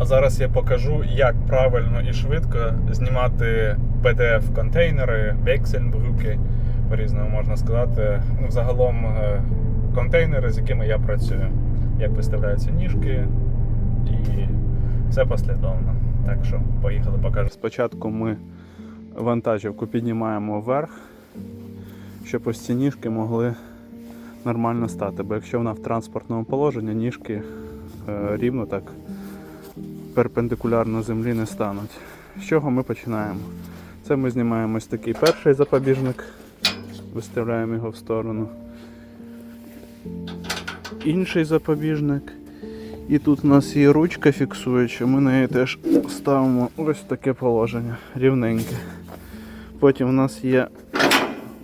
А зараз я покажу, як правильно і швидко знімати PDF-контейнери, вексель-брюки, по-різному можна сказати. Ну, загалом е, контейнери, з якими я працюю. Як виставляються ніжки і все послідовно. Так що, поїхали, покажу. Спочатку ми вантажівку піднімаємо вверх, щоб ось ці ніжки могли нормально стати. Бо якщо вона в транспортному положенні, ніжки е, рівно так перпендикулярно землі не стануть. З чого ми починаємо? Це ми знімаємо ось такий перший запобіжник, виставляємо його в сторону. Інший запобіжник. І тут у нас є ручка фіксуюча, ми неї теж ставимо ось таке положення, рівненьке. Потім у нас є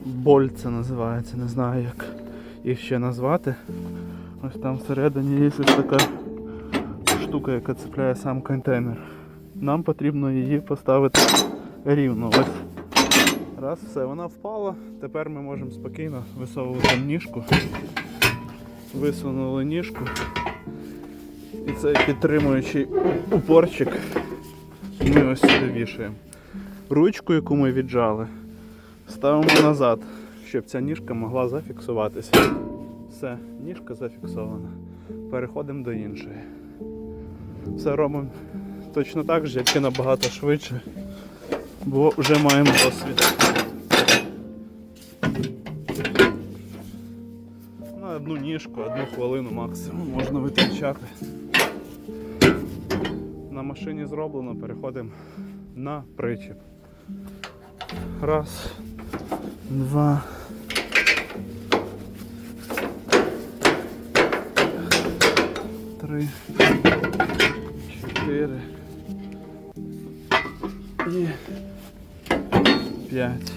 боль, це називається, не знаю як їх ще назвати. Ось там всередині є ось така штука, яка цепляє сам контейнер. Нам потрібно її поставити рівно. Ось. Раз, все, вона впала. Тепер ми можемо спокійно висовувати ніжку. Висунули ніжку. І цей підтримуючий упорчик ми ось сюди вішаємо. Ручку, яку ми віджали, ставимо назад, щоб ця ніжка могла зафіксуватися. Все, ніжка зафіксована. Переходимо до іншої. Все робимо точно так же, як і набагато швидше, бо вже маємо досвід. На одну ніжку, одну хвилину максимум можна витрачати. На машині зроблено, переходимо на причіп. Раз, два. Три, чотири і п'ять.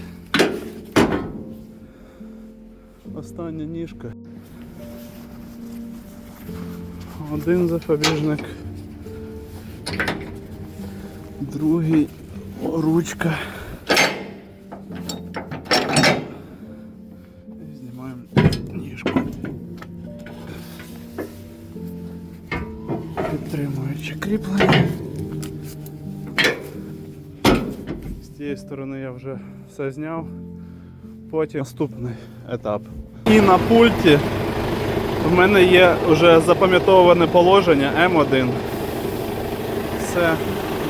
Остання ніжка. Один запобіжник. Другий ручка. Підтримуючи кріплення. З цієї сторони я вже все зняв. Потім наступний етап. І на пульті в мене є вже запам'ятоване положення М1. Все,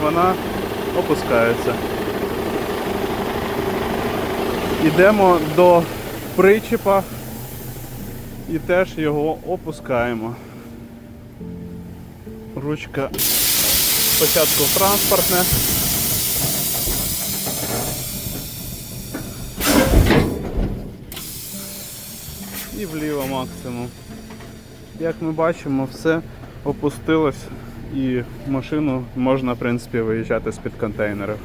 вона опускається. Йдемо до причіпа і теж його опускаємо. Ручка спочатку транспортне. І вліво максимум. Як ми бачимо, все опустилось і машину можна в принципі виїжджати з-під контейнерів.